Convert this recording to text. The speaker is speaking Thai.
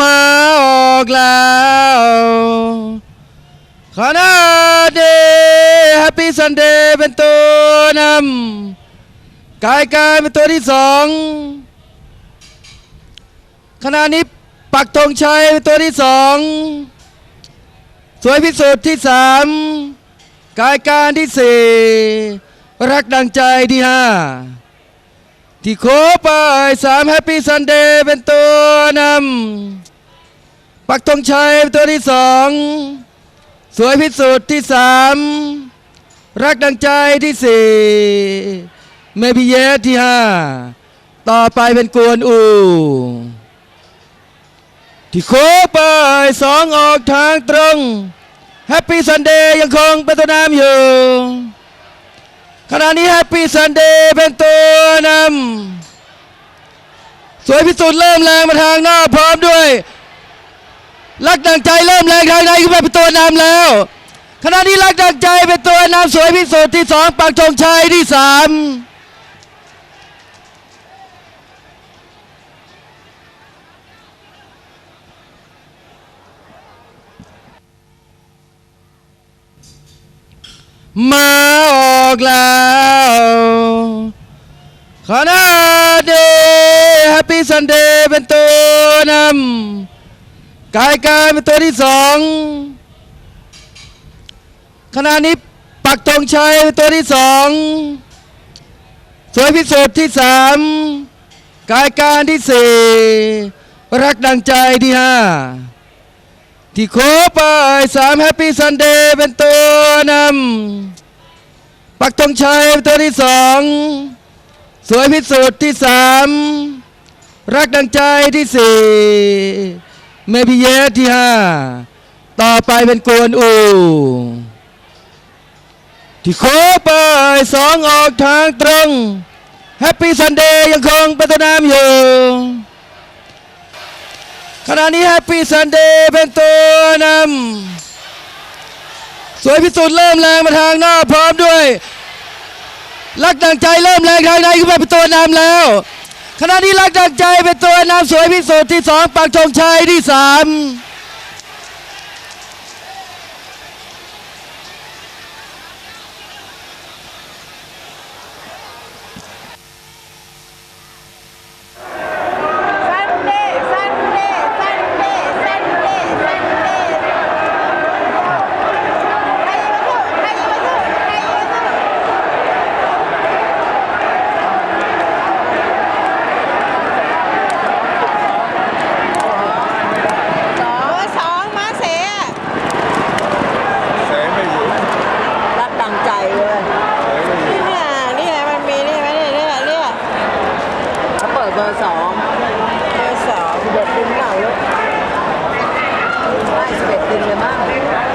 มาออกแล้วขณะนี้แฮปปี้ซันเดย์เป็นตัวนำกายการเป็นตัวที่สองขณะนี้ปักธงชัยเป็นตัวที่สองสวยพิสุทธิ์ที่สามกายการที่สี่รักดังใจที่ห้า ที่โคไปสามแฮปปี้ซันเดย์เป็นตัวนำปักธงชัยเป็นตัวที่สองสวยพิสุทธิ์ที่สามรักดังใจที่สี่เมบิเยสที่ห้าต่อไปเป็นกวนอูที่โคไปสองออกทางตรงแฮปปี้ซันเดย์ยังคงเป็นตัวนำอยู่ขณะนี้แฮปปี้ซันเดย์เป็นตัวนำ สวยพิสุทธิ์เริ่มแรงมาทางหน้าพร้อมด้วย รักดังใจเริ่มแรงทางในขึ้นมาเป็นตัวนำแล้วขณะนี้รักดังใจเป็นตัวนำสวยพิสุทธิ์ที่สองปักธงชัยที่สามมาออกแล้วขณะนี้แฮปปี้ซันเดย์เป็นตัวนำกายการเป็นตัวที่สองขณะนี้ปักธงชัยเป็นตัวที่สองสวยพิสุทธิ์ที่สามกายการที่สี่รักดังใจที่ห้าที่โคไปสามแฮปปี้ซันเดย์เป็นตัวนำปักธงชัยเป็นตัวที่สองสวยพิสุทธิ์ที่สาม รักดังใจที่สี่เมพิเยสที่ห้าต่อไปเป็นกวนอู ที่โคไปสองออกทางตรงแฮปปี้ซันเดย์ยังคงเป็นตัวนำอยู่ขณะนี้แฮปปี้ซันเดย์เป็นตัวนำสวยพิสุทธิ์เริ่มแรงมาทางหน้าพร้อมด้วย รักดังใจเริ่มแรงทางในขึ้นมาเป็นตัวนำแล้ว ขณะนี้รักจากใจเป็นตัวนำสวยพิสูจน์ที่สองปักธงชัยที่สาม ดึงเปล่าลูกได้สิบเอ็ดดึงเลยบ้าง